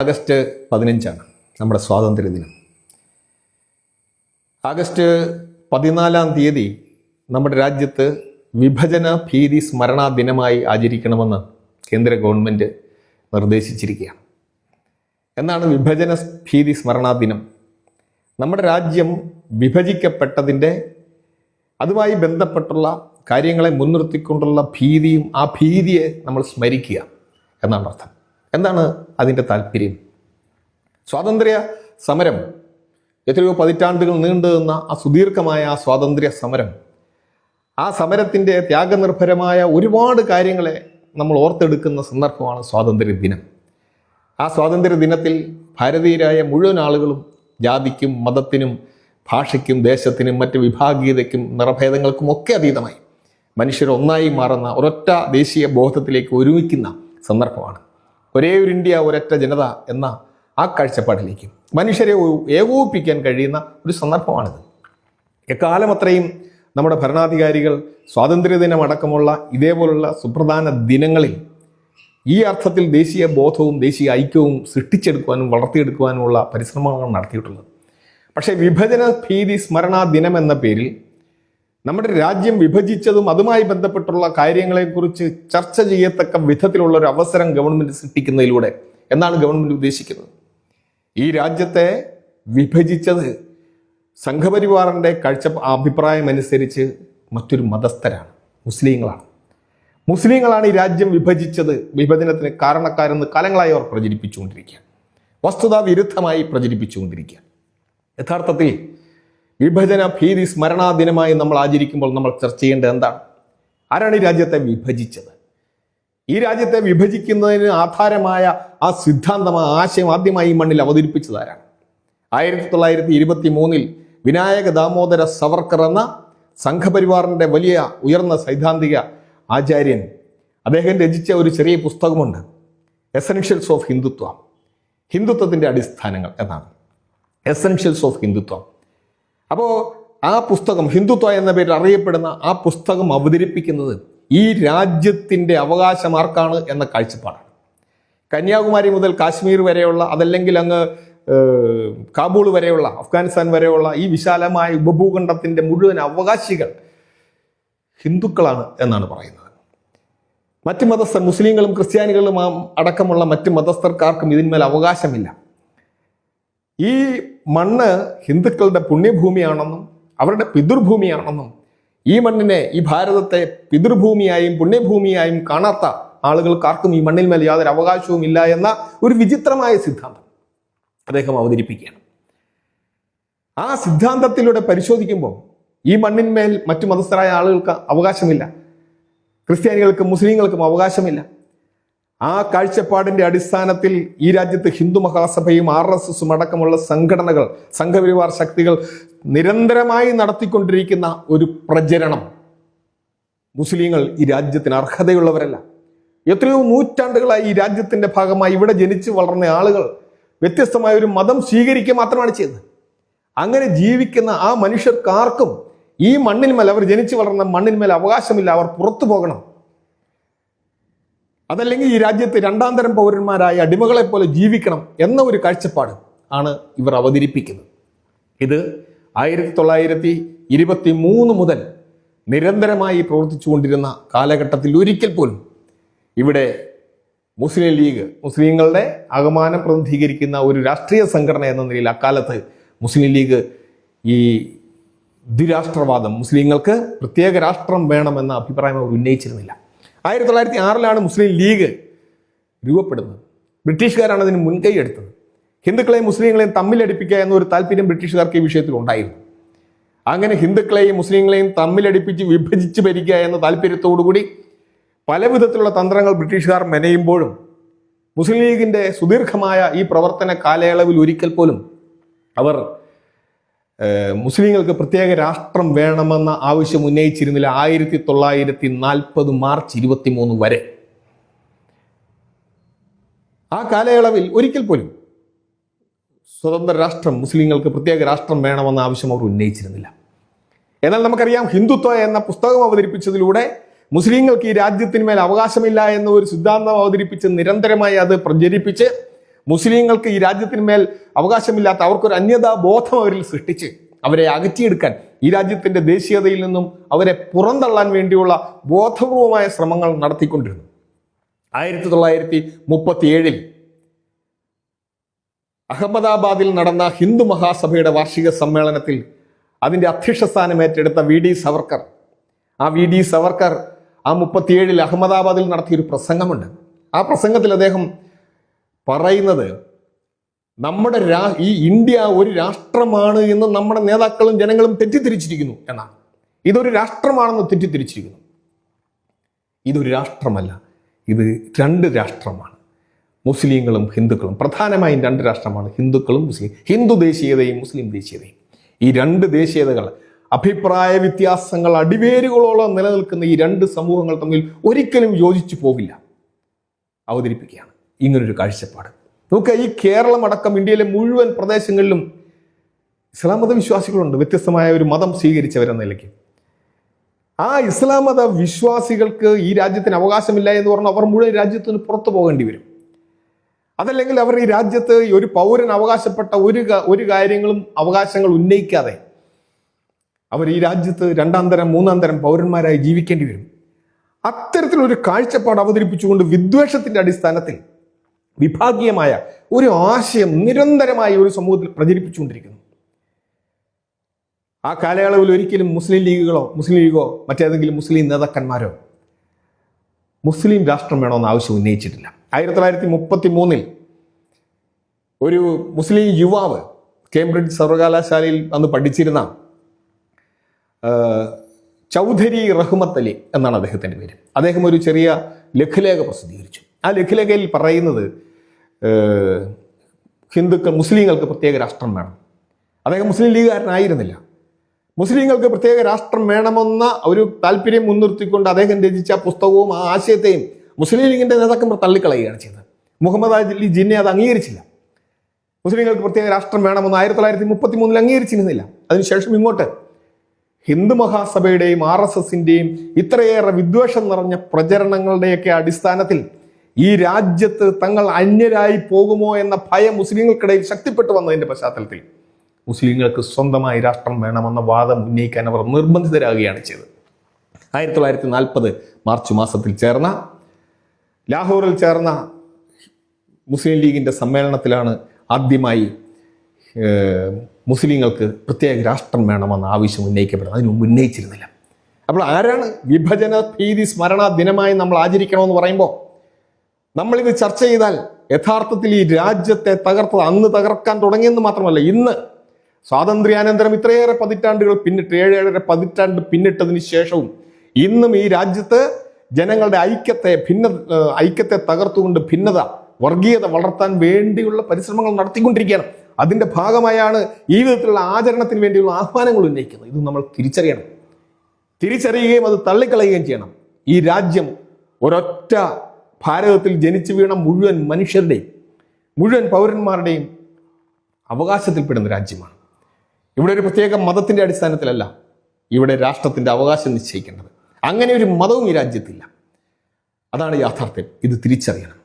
August പതിനഞ്ചാണ് നമ്മുടെ സ്വാതന്ത്ര്യദിനം. August പതിനാലാം തീയതി നമ്മുടെ രാജ്യത്ത് വിഭജന ഭീതി സ്മരണാ ദിനമായി ആചരിക്കണമെന്ന് കേന്ദ്ര ഗവൺമെന്റ് നിർദ്ദേശിച്ചിരിക്കുകയാണ്. എന്നാണ് വിഭജന ഭീതി സ്മരണാ ദിനം. നമ്മുടെ രാജ്യം വിഭജിക്കപ്പെട്ടതിന്റെ അതുമായി ബന്ധപ്പെട്ടുള്ള കാര്യങ്ങളെ മുൻനിർത്തിക്കൊണ്ടുള്ള ഭീതിയും ആ ഭീതിയെ നമ്മൾ സ്മരിക്കുക എന്നാണ് അർത്ഥം. എന്താണ് അതിന്റെ താല്പര്യം? സ്വാതന്ത്ര്യ സമരം. എത്രയോ പതിറ്റാണ്ടുകൾ നീണ്ടു നിന്ന ആ സുദീർഘമായ ആ സ്വാതന്ത്ര്യ സമരം. ആ സമരത്തിന്റെ ത്യാഗനിർഭരമായ ഒരുപാട് കാര്യങ്ങളെ നമ്മൾ ഓർത്തെടുക്കുന്ന സന്ദർഭമാണ് സ്വാതന്ത്ര്യ ദിനം. ആ സ്വാതന്ത്ര്യ ദിനത്തിൽ ഭാരതീയരായ മുഴുവൻ ആളുകളും ജാതിക്കും മതത്തിനും ഭാഷയ്ക്കും ദേശത്തിനും മറ്റ് വിഭാഗീയതയ്ക്കും നിറഭേദങ്ങൾക്കും ഒക്കെ അതീതമായി മനുഷ്യർ ഒന്നായി മാറുന്ന ഒരൊറ്റ ദേശീയ ബോധത്തിലേക്ക് ഒരുമിക്കുന്ന സന്ദർഭമാണ്. ഒരേ ഒരു ഇന്ത്യ ഒരൊറ്റ ജനത എന്ന ആ കാഴ്ചപ്പാടിലേക്ക് മനുഷ്യരെ ഏകോപിപ്പിക്കാൻ കഴിയുന്ന ഒരു സന്ദർഭമാണിത്. എക്കാലം അത്രയും നമ്മുടെ ഭരണാധികാരികൾ സ്വാതന്ത്ര്യദിനം അടക്കമുള്ള ഇതേപോലുള്ള സുപ്രധാന ദിനങ്ങളിൽ ഈ അർത്ഥത്തിൽ ദേശീയ ബോധവും ദേശീയ ഐക്യവും സൃഷ്ടിച്ചെടുക്കുവാനും വളർത്തിയെടുക്കുവാനുമുള്ള പരിശ്രമങ്ങളാണ് നടത്തിയിട്ടുള്ളത്. പക്ഷേ വിഭജന ഭീതി സ്മരണാ ദിനം എന്ന പേരിൽ നമ്മുടെ രാജ്യം വിഭജിച്ചതും അതുമായി ബന്ധപ്പെട്ടുള്ള കാര്യങ്ങളെക്കുറിച്ച് ചർച്ച ചെയ്യത്തക്ക വിധത്തിലുള്ള ഒരു അവസരം ഗവൺമെന്റ് സൃഷ്ടിക്കുന്നതിലൂടെ എന്നാണ് ഗവൺമെന്റ് ഉദ്ദേശിക്കുന്നത്. ഈ രാജ്യത്തെ വിഭജിച്ചത് സംഘപരിവാറിന്റെ കാഴ്ച അഭിപ്രായം അനുസരിച്ച് മറ്റൊരു മതസ്ഥരാണ്. മുസ്ലിങ്ങളാണ്. മുസ്ലിങ്ങളാണ് ഈ രാജ്യം വിഭജിച്ചത്. വിഭജനത്തിന് കാരണക്കാരെന്ന് കാലങ്ങളായി അവർ പ്രചരിപ്പിച്ചുകൊണ്ടിരിക്കുക വസ്തുതാ വിരുദ്ധമായി പ്രചരിപ്പിച്ചുകൊണ്ടിരിക്കുക യഥാർത്ഥത്തിൽ വിഭജന ഭീതി സ്മരണാ ദിനമായി നമ്മൾ ആചരിക്കുമ്പോൾ നമ്മൾ ചർച്ച ചെയ്യേണ്ടത് എന്താണ്? ആരാണ് ഈ രാജ്യത്തെ വിഭജിച്ചത്? ഈ രാജ്യത്തെ വിഭജിക്കുന്നതിന് ആധാരമായ ആ സിദ്ധാന്തം ആ ആശയം ആദ്യമായി ഈ മണ്ണിൽ അവതരിപ്പിച്ചത് ആരാണ്? ആയിരത്തി തൊള്ളായിരത്തി ഇരുപത്തി മൂന്നിൽ വിനായക ദാമോദര സവർക്കർ എന്ന സംഘപരിവാറിന്റെ വലിയ ഉയർന്ന സൈദ്ധാന്തിക ആചാര്യൻ അദ്ദേഹം രചിച്ച ഒരു ചെറിയ പുസ്തകമുണ്ട് എസെൻഷ്യൽസ് ഓഫ് ഹിന്ദുത്വം ഹിന്ദുത്വത്തിന്റെ അടിസ്ഥാനങ്ങൾ എന്നാണ്. എസെൻഷ്യൽസ് ഓഫ് ഹിന്ദുത്വം അപ്പോൾ ആ പുസ്തകം ഹിന്ദുത്വ എന്ന പേരിൽ അറിയപ്പെടുന്ന ആ പുസ്തകം അവതരിപ്പിക്കുന്നത് ഈ രാജ്യത്തിന്റെ അവകാശമാർക്കാണ് എന്ന കാഴ്ചപ്പാടാണ്. കന്യാകുമാരി മുതൽ കാശ്മീർ വരെയുള്ള അതല്ലെങ്കിൽ അങ്ങ് കാബൂൾ വരെയുള്ള അഫ്ഗാനിസ്ഥാൻ വരെയുള്ള ഈ വിശാലമായ ഉപഭൂഖണ്ഡത്തിന്റെ മുഴുവൻ അവകാശികൾ ഹിന്ദുക്കളാണ് എന്നാണ് പറയുന്നത്. മറ്റ് മതസ്ഥർ മുസ്ലിങ്ങളും ക്രിസ്ത്യാനികളും അടക്കമുള്ള മറ്റ് മതസ്ഥർക്കാർക്കും ഇതിന്മേൽ അവകാശമില്ല. ഈ മണ്ണ് ഹിന്ദുക്കളുടെ പുണ്യഭൂമിയാണെന്നും അവരുടെ പിതൃഭൂമിയാണെന്നും ഈ മണ്ണിനെ ഈ ഭാരതത്തെ പിതൃഭൂമിയായും പുണ്യഭൂമിയായും കാണാത്ത ആളുകൾക്കാർക്കും ഈ മണ്ണിൽ മേൽ യാതൊരു അവകാശവും ഇല്ല എന്ന ഒരു വിചിത്രമായ സിദ്ധാന്തം അദ്ദേഹം അവതരിപ്പിക്കുകയാണ്. ആ സിദ്ധാന്തത്തിലൂടെ പരിശോധിക്കുമ്പോൾ ഈ മണ്ണിന്മേൽ മറ്റു മതസ്ഥരായ ആളുകൾക്ക് അവകാശമില്ല. ക്രിസ്ത്യാനികൾക്കും മുസ്ലിങ്ങൾക്കും അവകാശമില്ല. ആ കാഴ്ചപ്പാടിന്റെ അടിസ്ഥാനത്തിൽ ഈ രാജ്യത്ത് ഹിന്ദു മഹാസഭയും ആർ എസ് എസും അടക്കമുള്ള സംഘടനകൾ സംഘപരിവാർ ശക്തികൾ നിരന്തരമായി നടത്തിക്കൊണ്ടിരിക്കുന്ന ഒരു പ്രചരണം. മുസ്ലിങ്ങൾ ഈ രാജ്യത്തിന് അർഹതയുള്ളവരല്ല. എത്രയോ നൂറ്റാണ്ടുകളായി ഈ രാജ്യത്തിന്റെ ഭാഗമായി ഇവിടെ ജനിച്ചു വളർന്ന ആളുകൾ വ്യത്യസ്തമായ ഒരു മതം സ്വീകരിക്കുക മാത്രമാണ് ചെയ്തത്. അങ്ങനെ ജീവിക്കുന്ന ആ മനുഷ്യർക്കാർക്കും ഈ മണ്ണിന്മേൽ അവർ ജനിച്ചു വളർന്ന മണ്ണിന്മേൽ അവകാശമില്ല. അവർ പുറത്തു പോകണം. അതല്ലെങ്കിൽ ഈ രാജ്യത്ത് രണ്ടാം തരം പൗരന്മാരായ അടിമകളെ പോലെ ജീവിക്കണം എന്ന ഒരു കാഴ്ചപ്പാട് ആണ് ഇവർ അവതരിപ്പിക്കുന്നത്. ഇത് ആയിരത്തി തൊള്ളായിരത്തി ഇരുപത്തി മൂന്ന് മുതൽ നിരന്തരമായി പ്രവർത്തിച്ചുകൊണ്ടിരുന്ന കാലഘട്ടത്തിൽ ഒരിക്കൽ പോലും ഇവിടെ മുസ്ലിം ലീഗ് മുസ്ലിങ്ങളുടെ അകമാനം പ്രതിനിധീകരിക്കുന്ന ഒരു രാഷ്ട്രീയ സംഘടന എന്ന നിലയിൽ അക്കാലത്ത് മുസ്ലിം ലീഗ് ഈ ദ്വിരാഷ്ട്രവാദം മുസ്ലിങ്ങൾക്ക് പ്രത്യേക രാഷ്ട്രം വേണമെന്ന അഭിപ്രായം അവർ ഉന്നയിച്ചിരുന്നില്ല. ആയിരത്തി തൊള്ളായിരത്തി ആറിലാണ് മുസ്ലിം ലീഗ് രൂപപ്പെടുന്നത്. ബ്രിട്ടീഷുകാരാണ് അതിന് മുൻകൈ എടുത്തത്. ഹിന്ദുക്കളെയും മുസ്ലിങ്ങളെയും തമ്മിലടിപ്പിക്കുക എന്നൊരു താല്പര്യം ബ്രിട്ടീഷുകാർക്ക് ഈ വിഷയത്തിൽ ഉണ്ടായിരുന്നു. അങ്ങനെ ഹിന്ദുക്കളെയും മുസ്ലിങ്ങളെയും തമ്മിലടിപ്പിച്ച് വിഭജിച്ച് ഭരിക്കുക എന്ന താല്പര്യത്തോടുകൂടി പല വിധത്തിലുള്ള തന്ത്രങ്ങൾ ബ്രിട്ടീഷുകാർ മെനയുമ്പോഴും മുസ്ലിം ലീഗിന്റെ സുദീർഘമായ ഈ പ്രവർത്തന കാലയളവിൽ ഒരിക്കൽ പോലും അവർ മുസ്ലിങ്ങൾക്ക് പ്രത്യേക രാഷ്ട്രം വേണമെന്ന ആവശ്യം ഉന്നയിച്ചിരുന്നില്ല ആയിരത്തി തൊള്ളായിരത്തി നാൽപ്പത് മാർച്ച് ഇരുപത്തി മൂന്ന് വരെ. ആ കാലയളവിൽ ഒരിക്കൽ പോലും സ്വതന്ത്ര രാഷ്ട്രം മുസ്ലിങ്ങൾക്ക് പ്രത്യേക രാഷ്ട്രം വേണമെന്ന ആവശ്യം അവർ ഉന്നയിച്ചിരുന്നില്ല. എന്നാൽ നമുക്കറിയാം ഹിന്ദുത്വ എന്ന പുസ്തകം അവതരിപ്പിച്ചതിലൂടെ മുസ്ലിങ്ങൾക്ക് ഈ രാജ്യത്തിന് മേൽ അവകാശമില്ല എന്ന ഒരു സിദ്ധാന്തം അവതരിപ്പിച്ച് നിരന്തരമായി അത് പ്രചരിപ്പിച്ച് മുസ്ലിങ്ങൾക്ക് ഈ രാജ്യത്തിന്മേൽ അവകാശമില്ലാത്ത അവർക്കൊരു അന്യതാ ബോധം അവരിൽ സൃഷ്ടിച്ച് അവരെ അകറ്റിയെടുക്കാൻ ഈ രാജ്യത്തിന്റെ ദേശീയതയിൽ നിന്നും അവരെ പുറന്തള്ളാൻ വേണ്ടിയുള്ള ബോധപൂർവമായ ശ്രമങ്ങൾ നടത്തിക്കൊണ്ടിരുന്നു. ആയിരത്തി തൊള്ളായിരത്തി മുപ്പത്തി ഏഴിൽ അഹമ്മദാബാദിൽ നടന്ന ഹിന്ദു മഹാസഭയുടെ വാർഷിക സമ്മേളനത്തിൽ അതിന്റെ അധ്യക്ഷ സ്ഥാനം ഏറ്റെടുത്ത വി ഡി സവർക്കർ. ആ വി ഡി സവർക്കർ ആ മുപ്പത്തിയേഴിൽ അഹമ്മദാബാദിൽ നടത്തിയൊരു പ്രസംഗമുണ്ട്. ആ പ്രസംഗത്തിൽ അദ്ദേഹം പറയുന്നത് നമ്മുടെ രാ ഈ ഇന്ത്യ ഒരു രാഷ്ട്രമാണ് എന്ന് നമ്മുടെ നേതാക്കളും ജനങ്ങളും തെറ്റിദ്ധരിച്ചിരിക്കുന്നു എന്നാണ്. ഇതൊരു രാഷ്ട്രമാണെന്ന് തെറ്റിദ്ധരിച്ചിരിക്കുന്നു. ഇതൊരു രാഷ്ട്രമല്ല. ഇത് രണ്ട് രാഷ്ട്രമാണ്. മുസ്ലിങ്ങളും ഹിന്ദുക്കളും. പ്രധാനമായും രണ്ട് രാഷ്ട്രമാണ്. ഹിന്ദുക്കളും മുസ്ലിം ഹിന്ദു ദേശീയതയും മുസ്ലിം ദേശീയതയും. ഈ രണ്ട് ദേശീയതകൾ അഭിപ്രായ വ്യത്യാസങ്ങൾ അടിവേരുകളോളം നിലനിൽക്കുന്ന ഈ രണ്ട് സമൂഹങ്ങൾ തമ്മിൽ ഒരിക്കലും യോജിച്ചു പോവില്ല. അവതരിപ്പിക്കുകയാണ്. ഇങ്ങനൊരു കാഴ്ചപ്പാട്. നോക്കുക ഈ കേരളം അടക്കം ഇന്ത്യയിലെ മുഴുവൻ പ്രദേശങ്ങളിലും ഇസ്ലാം മതവിശ്വാസികളുണ്ട് വ്യത്യസ്തമായ ഒരു മതം സ്വീകരിച്ചവരെന്ന നിലയ്ക്ക്. ആ ഇസ്ലാം മത വിശ്വാസികൾക്ക് ഈ രാജ്യത്തിന് അവകാശമില്ല എന്ന് പറഞ്ഞാൽ അവർ മുഴുവൻ രാജ്യത്തിന് പുറത്തു പോകേണ്ടി വരും. അതല്ലെങ്കിൽ അവർ ഈ രാജ്യത്ത് ഒരു പൗരൻ അവകാശപ്പെട്ട ഒരു ഒരു കാര്യങ്ങളും അവകാശങ്ങൾ ഉന്നയിക്കാതെ അവർ ഈ രാജ്യത്ത് രണ്ടാം തരം മൂന്നാം തരം പൗരന്മാരായി ജീവിക്കേണ്ടി വരും. അത്തരത്തിലൊരു കാഴ്ചപ്പാട് അവതരിപ്പിച്ചുകൊണ്ട് വിദ്വേഷത്തിന്റെ അടിസ്ഥാനത്തിൽ വിഭാഗീയമായ ഒരു ആശയം നിരന്തരമായി ഒരു സമൂഹത്തിൽ പ്രചരിപ്പിച്ചുകൊണ്ടിരിക്കുന്നു. ആ കാലയളവിൽ ഒരിക്കലും മുസ്ലിം ലീഗുകളോ മുസ്ലിം ലീഗോ മറ്റേതെങ്കിലും മുസ്ലിം നേതാക്കന്മാരോ മുസ്ലിം രാഷ്ട്രം വേണമെന്ന് ആവശ്യം ഉന്നയിച്ചിട്ടില്ല. ആയിരത്തി തൊള്ളായിരത്തി മുപ്പത്തി മൂന്നിൽ ഒരു മുസ്ലിം യുവാവ് കേംബ്രിഡ്ജ് സർവകലാശാലയിൽ അന്ന് പഠിച്ചിരുന്ന ചൗധരി റഹ്മത്ത് അലി എന്നാണ് അദ്ദേഹത്തിന്റെ പേര്. അദ്ദേഹം ഒരു ചെറിയ ലഘുലേഖ പ്രസിദ്ധീകരിച്ചു. ആ ലഘുലേഖയിൽ പറയുന്നത് ഹിന്ദുക്കൾ മുസ്ലിങ്ങൾക്ക് പ്രത്യേക രാഷ്ട്രം വേണം. അദ്ദേഹം മുസ്ലിം ലീഗുകാരനായിരുന്നില്ല. മുസ്ലിങ്ങൾക്ക് പ്രത്യേക രാഷ്ട്രം വേണമെന്ന ഒരു താല്പര്യം മുൻനിർത്തിക്കൊണ്ട് അദ്ദേഹം രചിച്ച പുസ്തകവും ആ ആശയത്തെയും മുസ്ലിം ലീഗിന്റെ നേതാക്കന്മാർ തള്ളിക്കളയുകയാണ് ചെയ്തത്. മുഹമ്മദ് അലി ജിന്നെ അത് അംഗീകരിച്ചില്ല. മുസ്ലിങ്ങൾക്ക് പ്രത്യേക രാഷ്ട്രം വേണമെന്ന് ആയിരത്തി തൊള്ളായിരത്തി മുപ്പത്തി മൂന്നിൽ അംഗീകരിച്ചിരുന്നില്ല. അതിനുശേഷം ഇങ്ങോട്ട്. ഹിന്ദു മഹാസഭയുടെയും ആർ എസ് എസിന്റെയും ഇത്രയേറെ വിദ്വേഷം നിറഞ്ഞ പ്രചരണങ്ങളുടെയൊക്കെ അടിസ്ഥാനത്തിൽ ഈ രാജ്യത്ത് തങ്ങൾ അന്യരായി പോകുമോ എന്ന ഭയം മുസ്ലിങ്ങൾക്കിടയിൽ ശക്തിപ്പെട്ടു വന്നതിന്റെ പശ്ചാത്തലത്തിൽ മുസ്ലിങ്ങൾക്ക് സ്വന്തമായി രാഷ്ട്രം വേണമെന്ന വാദം ഉന്നയിക്കാൻ അവർ നിർബന്ധിതരാകുകയാണ് ചെയ്തത്. ആയിരത്തി തൊള്ളായിരത്തി നാൽപ്പത് മാർച്ച് മാസത്തിൽ ചേർന്ന ലാഹോറിൽ ചേർന്ന മുസ്ലിം ലീഗിന്റെ സമ്മേളനത്തിലാണ് ആദ്യമായി മുസ്ലിങ്ങൾക്ക് പ്രത്യേക രാഷ്ട്രം വേണമെന്ന ആവശ്യം ഉന്നയിക്കപ്പെടുന്നത്. അതിന് മുമ്പ് ഉന്നയിച്ചിരുന്നില്ല. അപ്പോൾ ആരാണ് വിഭജന ഭീതി സ്മരണ ദിനമായി നമ്മൾ ആചരിക്കണമെന്ന് പറയുമ്പോൾ നമ്മളിത് ചർച്ച ചെയ്താൽ യഥാർത്ഥത്തിൽ ഈ രാജ്യത്തെ തകർത്തത് അന്ന് തകർക്കാൻ തുടങ്ങിയെന്ന് മാത്രമല്ല ഇന്ന് സ്വാതന്ത്ര്യാനന്തരം ഇത്രയേറെ പതിറ്റാണ്ടുകൾ പിന്നിട്ട് ഏഴേഴര പതിറ്റാണ്ട് പിന്നിട്ടതിന് ശേഷവും ഇന്നും ഈ രാജ്യത്ത് ജനങ്ങളുടെ ഐക്യത്തെ ഭിന്ന ഐക്യത്തെ തകർത്തുകൊണ്ട് ഭിന്നത വർഗീയത വളർത്താൻ വേണ്ടിയുള്ള പരിശ്രമങ്ങൾ നടത്തിക്കൊണ്ടിരിക്കുകയാണ്. അതിന്റെ ഭാഗമായാണ് ഈ വിധത്തിലുള്ള ആചരണത്തിന് വേണ്ടിയുള്ള ആഹ്വാനങ്ങൾ ഉന്നയിക്കുന്നത്. ഇത് നമ്മൾ തിരിച്ചറിയണം. തിരിച്ചറിയുകയും അത് തള്ളിക്കളയുകയും ചെയ്യണം. ഈ രാജ്യം ഒരൊറ്റ ഭാരതത്തിൽ ജനിച്ചു വീണ മുഴുവൻ മനുഷ്യരുടെയും മുഴുവൻ പൗരന്മാരുടെയും അവകാശത്തിൽപ്പെടുന്ന രാജ്യമാണ്. ഇവിടെ ഒരു പ്രത്യേക മതത്തിന്റെ അടിസ്ഥാനത്തിലല്ല ഇവിടെ രാഷ്ട്രത്തിന്റെ അവകാശം നിശ്ചയിക്കേണ്ടത്. അങ്ങനെ ഒരു മതവും ഈ രാജ്യത്തില്ല. അതാണ് യാഥാർത്ഥ്യം. ഇത് തിരിച്ചറിയണം.